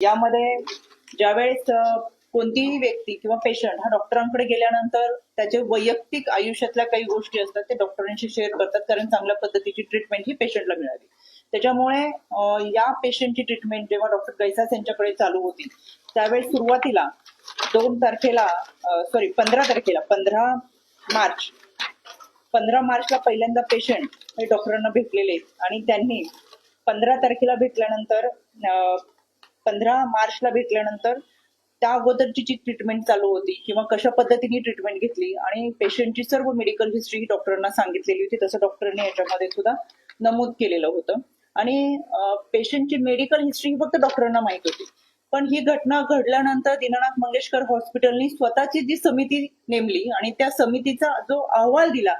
यामध्ये ज्यावेळेस कोणतीही व्यक्ती किंवा पेशंट हा डॉक्टरांकडे गेल्यानंतर त्याचे वैयक्तिक आयुष्यातल्या काही गोष्टी असतात ते डॉक्टरांशी शेअर करतात कारण चांगल्या पद्धतीची ट्रीटमेंट ही पेशंटला मिळाली. त्याच्यामुळे या पेशंटची ट्रीटमेंट जेव्हा डॉक्टर कैसास यांच्याकडे चालू होती त्यावेळेस सुरुवातीला दोन तारखेला सॉरी पंधरा तारखेला पंधरा मार्च पंधरा मार्चला पहिल्यांदा पेशंट हे डॉक्टरांना भेटलेले आहेत आणि त्यांनी पंधरा तारखेला भेटल्यानंतर पंधरा मार्चला भेटल्यानंतर त्या अगोदरची जी ट्रीटमेंट चालू होती किंवा कशा पद्धतीने ट्रीटमेंट घेतली आणि पेशंटची सर्व मेडिकल हिस्ट्री डॉक्टरांना सांगितलेली होती तसं डॉक्टरांनी याच्यामध्ये सुद्धा नमूद केलेलं होतं. आणि पेशंटची मेडिकल हिस्ट्री फक्त डॉक्टरांना माहीत होती. पण ही घटना घडल्यानंतर दीनानाथ मंगेशकर हॉस्पिटलनी स्वतःची जी समिती नेमली आणि त्या समितीचा जो अहवाल दिला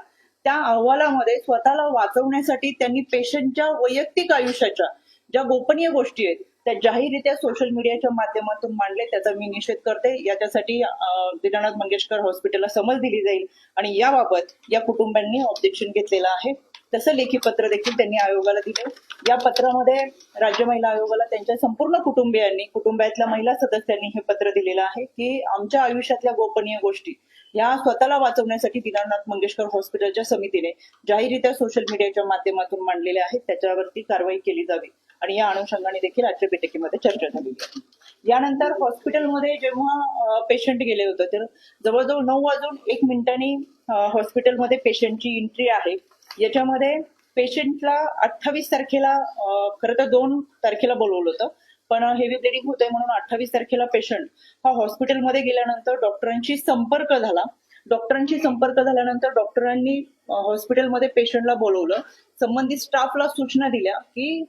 त्या अहवालामध्ये स्वतःला वाचवण्यासाठी त्यांनी पेशंटच्या वैयक्तिक आयुष्याच्या ज्या गोपनीय गोष्टी आहेत त्या जाहीररित्या सोशल मीडियाच्या माध्यमातून मांडले त्याचा मी निषेध करते. याच्यासाठी अं, दीनानाथ मंगेशकर हॉस्पिटलला समज दिली जाईल. आणि याबाबत या कुटुंबांनी ऑब्जेक्शन घेतलेलं आहे. तसं लेखी पत्र देखील त्यांनी आयोगाला दिले या पत्रामध्ये राज्य महिला आयोगाला त्यांच्या संपूर्ण कुटुंबियांनी कुटुंबातल्या महिला सदस्यांनी हे पत्र दिलेलं आहे की आमच्या आयुष्यातल्या गोपनीय गोष्टी या स्वतःला वाचवण्यासाठी दीनानाथ मंगेशकर हॉस्पिटलच्या समितीने जाहीररित्या सोशल मीडियाच्या माध्यमातून मांडलेल्या आहेत. त्याच्यावरती कारवाई केली जावी. आणि या अनुषंगाने देखील आजच्या बैठकीमध्ये चर्चा झाली यानंतर हॉस्पिटलमध्ये जेव्हा पेशंट गेले होते तर जवळजवळ नऊ वाजून एक मिनिटांनी हॉस्पिटलमध्ये पेशंटची एंट्री आहे. याच्यामध्ये पेशंटला अठ्ठावीस तारखेला खरं तर दोन तारखेला बोलवलं होतं पण हेवी ब्लिडिंग होतंय म्हणून अठ्ठावीस तारखेला पेशंट हा हॉस्पिटलमध्ये गेल्यानंतर डॉक्टरांशी संपर्क झाला. डॉक्टरांशी संपर्क झाल्यानंतर डॉक्टरांनी हॉस्पिटलमध्ये पेशंटला बोलवलं. संबंधित स्टाफला सूचना दिल्या की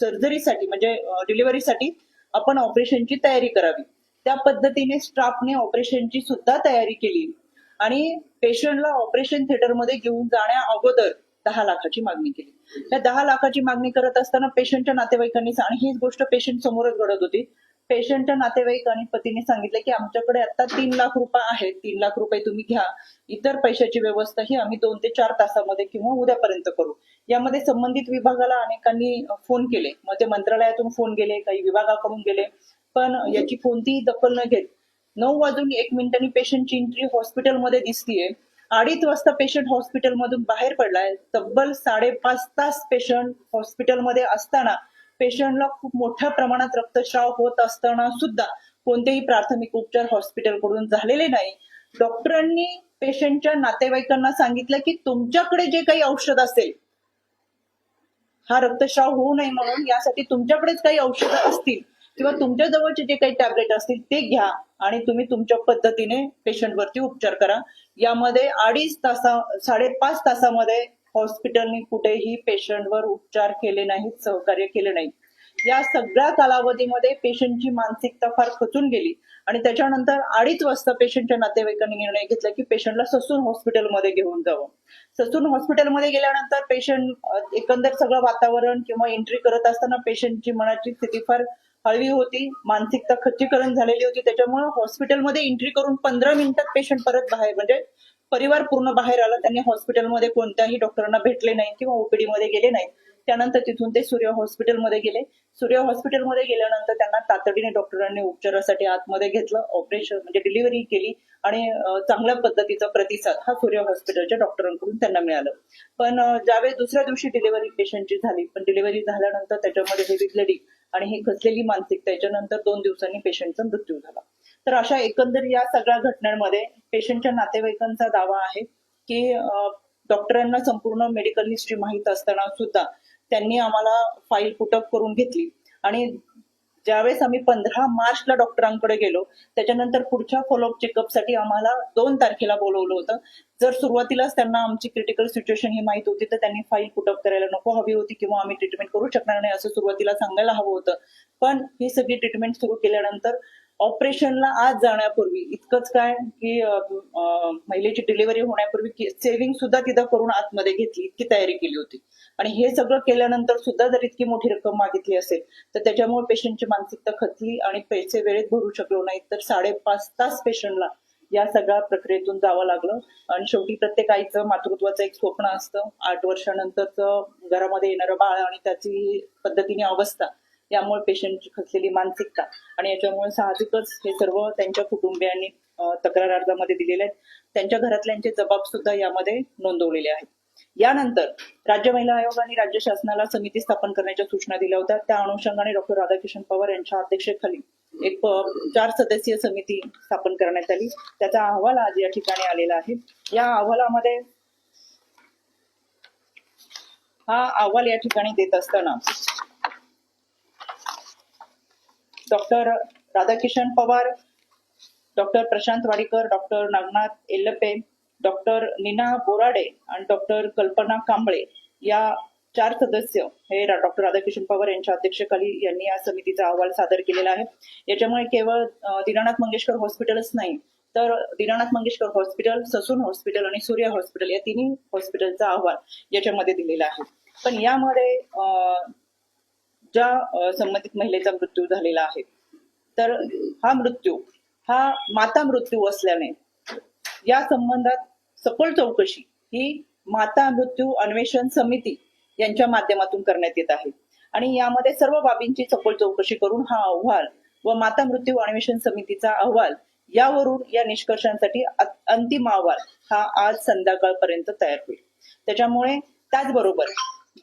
सर्जरीसाठी म्हणजे डिलिव्हरीसाठी आपण ऑपरेशनची तयारी करावी. त्या पद्धतीने स्टाफने ऑपरेशनची सुद्धा तयारी केली. आणि पेशंटला ऑपरेशन थिएटरमध्ये घेऊन जाण्या अगोदर दहा लाखाची मागणी केली. त्या दहा लाखाची मागणी करत असताना पेशंटच्या नातेवाईकांनी आणि हीच गोष्ट पेशंट समोरच घडत होती. पेशंटच्या नातेवाईक आणि पतीने सांगितलं की आमच्याकडे आता तीन लाख रुपये आहेत. तीन लाख रुपये तुम्ही घ्या. इतर पैशाची व्यवस्था ही आम्ही दोन ते चार तासामध्ये किंवा उद्यापर्यंत करू. यामध्ये संबंधित विभागाला अनेकांनी फोन केले. मग ते मंत्रालयातून फोन गेले काही विभागाकडून गेले. पण याची कोणतीही दखल न घेत नऊ वाजून एक मिनिटांनी पेशंटची एंट्री हॉस्पिटलमध्ये दिसतीये. अडीच वाजता पेशंट हॉस्पिटलमधून बाहेर पडलाय. तब्बल साडेपाच तास पेशंट हॉस्पिटलमध्ये असताना पेशंटला खूप मोठ्या प्रमाणात रक्तस्राव होत असताना सुद्धा कोणतेही प्राथमिक उपचार हॉस्पिटलकडून झालेले नाही. डॉक्टरांनी पेशंटच्या नातेवाईकांना सांगितलं की तुमच्याकडे जे काही औषध असेल हा रक्तस्राव होऊ नये म्हणून यासाठी तुमच्याकडेच काही औषधं असतील किंवा तुमच्या जवळचे जे काही टॅबलेट असतील ते घ्या आणि तुम्ही तुमच्या पद्धतीने पेशंटवरती उपचार करा. यामध्ये अडीच तासा साडेपाच तासामध्ये हॉस्पिटलनी कुठेही पेशंटवर उपचार केले नाहीत सहकार्य केले नाही या सगळ्या कालावधीमध्ये पेशंटची मानसिकता फार खचून गेली आणि त्याच्यानंतर अडीच वाजता पेशंटच्या नातेवाईकांनी निर्णय घेतला की पेशंटला ससून हॉस्पिटलमध्ये घेऊन जावं. ससून हॉस्पिटलमध्ये गेल्यानंतर पेशंट एकंदर सगळं वातावरण किंवा एंट्री करत असताना पेशंटची मनाची स्थिती फार हळवी होती मानसिकता खच्चीकरण झालेली होती त्याच्यामुळे हॉस्पिटलमध्ये एंट्री करून पंधरा मिनिटात पेशंट परत बाहेर म्हणजे परिवार पूर्ण बाहेर आला त्यांनी हॉस्पिटलमध्ये कोणत्याही डॉक्टरांना भेटले नाही किंवा ओपीडी मध्ये गेले नाहीत. त्यानंतर तिथून ते सूर्य हॉस्पिटलमध्ये गेले. सूर्य हॉस्पिटलमध्ये गेल्यानंतर त्यांना तातडीने डॉक्टरांनी उपचारासाठी आतमध्ये घेतलं ऑपरेशन म्हणजे डिलिव्हरी केली आणि चांगल्या पद्धतीचा प्रतिसाद हा सूर्य हॉस्पिटलच्या डॉक्टरांकडून त्यांना मिळालं. पण ज्यावेळेस दुसऱ्या दिवशी डिलिव्हरी पेशंटची झाली पण डिलिव्हरी झाल्यानंतर त्याच्यामध्ये हेवी ब्लडिंग आणि हे खचलेली मानसिकता याच्यानंतर दोन दिवसांनी पेशंटचा मृत्यू झाला. तर अशा एकंदर या सगळ्या घटनांमध्ये पेशंटच्या नातेवाईकांचा दावा आहे की डॉक्टरांना संपूर्ण मेडिकल हिस्ट्री माहीत असताना सुद्धा त्यांनी आम्हाला फाईल पुटअप करून घेतली. आणि ज्यावेळेस आम्ही पंधरा मार्चला डॉक्टरांकडे गेलो त्याच्यानंतर पुढच्या फॉलोअप चेकअपसाठी आम्हाला दोन तारखेला बोलवलं होतं. जर सुरुवातीलाच त्यांना आमची क्रिटिकल सिच्युएशन ही माहीत होती तर त्यांनी फाईल पुटअप करायला नको हवी होती किंवा आम्ही ट्रीटमेंट करू शकणार नाही असं सुरुवातीला सांगायला हवं होतं. पण ही सगळी ट्रीटमेंट सुरू केल्यानंतर ऑपरेशनला आज जाण्यापूर्वी इतकंच काय की महिलेची डिलिव्हरी होण्यापूर्वी सेव्हिंग सुद्धा तिथं करून आतमध्ये घेतली इतकी तयारी केली होती. आणि हे सगळं केल्यानंतर सुद्धा जर इतकी मोठी रक्कम मागितली असेल तर त्याच्यामुळे पेशंटची मानसिकता खचली आणि पैसे वेळेत भरू शकलो नाही तर साडेपाच तास पेशंटला या सगळ्या प्रक्रियेतून जावं लागलं. आणि शेवटी प्रत्येक आईचं मातृत्वाचं एक स्वप्न असतं. आठ वर्षानंतरचं घरामध्ये येणारं बाळ आणि त्याची पद्धतीने अवस्था यामुळे पेशंटची खचलेली मानसिकता आणि याच्यामुळे साहजिकच हे सर्व त्यांच्या कुटुंबियांनी तक्रार अर्जामध्ये दिलेले आहेत. त्यांच्या घरातल्यांचे जबाब सुद्धा यामध्ये नोंदवलेले आहेत. यानंतर राज्य महिला आयोग आणि राज्य शासनाला समिती स्थापन करण्याच्या सूचना दिल्या होत्या. त्या अनुषंगाने डॉक्टर राधाकिशन पवार यांच्या अध्यक्षतेखाली एक चार सदस्यीय समिती स्थापन करण्यात आली. त्याचा अहवाल आज या ठिकाणी आलेला आहे. या अहवालामध्ये हा अहवाल या ठिकाणी देत असताना doctor Radhakishan Pawar doctor Prashant Wadikar doctor Nagnath Ellape doctor Neena Borade आणि डॉक्टर कल्पना कांबळे या चार सदस्य हे रा- डॉक्टर राधाकिशन पवार यांच्या अध्यक्षतेखाली यांनी या समितीचा अहवाल सादर केलेला आहे. याच्यामुळे केवळ दीनानाथ मंगेशकर हॉस्पिटलच नाही तर दीनानाथ मंगेशकर हॉस्पिटल ससून हॉस्पिटल आणि सूर्या हॉस्पिटल या तिन्ही हॉस्पिटलचा अहवाल याच्यामध्ये दिलेला आहे. पण यामध्ये ज्या संबंधित महिलेचा मृत्यू झालेला आहे. तर हा मृत्यू हा माता मृत्यू असल्याने या संबंधात सखोल चौकशी ही माता मृत्यू अन्वेषण समिती यांच्या माध्यमातून करण्यात येत आहे. आणि यामध्ये सर्व बाबींची सखोल चौकशी करून हा अहवाल व माता मृत्यू अन्वेषण समितीचा अहवाल यावरून या निष्कर्षांसाठी अंतिम अहवाल हा आज संध्याकाळपर्यंत तयार होईल. त्याच्यामुळे त्याचबरोबर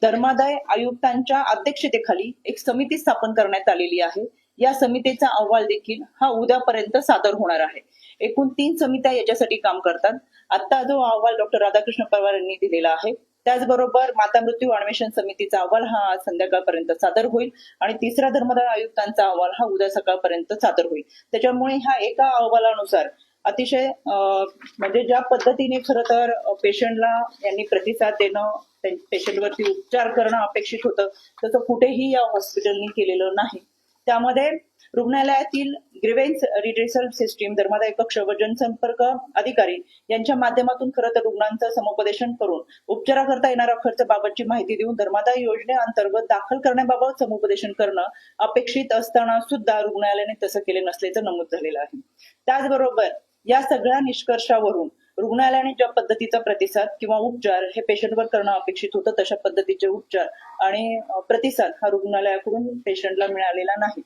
धर्मादाय आयुक्तांच्या अध्यक्षतेखाली एक समिती स्थापन करण्यात आलेली आहे. या समितीचा अहवाल देखील हा उद्यापर्यंत सादर होणार आहे. एकूण तीन समित्या याच्यासाठी काम करतात. आता जो अहवाल डॉक्टर राधाकृष्ण पवार यांनी दिलेला आहे त्याचबरोबर माता मृत्यू अन्वेषण समितीचा अहवाल हा आज संध्याकाळपर्यंत सादर होईल आणि तिसरा धर्मदाय आयुक्तांचा अहवाल हा उद्या सकाळपर्यंत सादर होईल. त्याच्यामुळे ह्या एका अहवालानुसार अतिशय म्हणजे ज्या पद्धतीने खरं तर पेशंटला यांनी प्रतिसाद देणं पेशंटवरती उपचार करणं अपेक्षित होतं तसं कुठेही या हॉस्पिटलनी केलेलं नाही. त्यामध्ये रुग्णालयातील ग्रिव्हेन्स रिड्रेसल सिस्टीम धर्मादाय कक्ष व जनसंपर्क अधिकारी यांच्या माध्यमातून खरं तर रुग्णांचं समुपदेशन करून उपचाराकरता येणारा खर्च बाबतची माहिती देऊन धर्मादाय योजनेअंतर्गत दाखल करण्याबाबत समुपदेशन करणं अपेक्षित असताना सुद्धा रुग्णालयाने तसं केले नसल्याचं नमूद झालेलं आहे. त्याचबरोबर या सगळ्या निष्कर्षावरून रुग्णालयाने ज्या पद्धतीचा प्रतिसाद किंवा उपचार हे पेशंटवर करणं अपेक्षित होतं तशा पद्धतीचे उपचार आणि प्रतिसाद हा रुग्णालयाकडून पेशंटला मिळालेला नाही.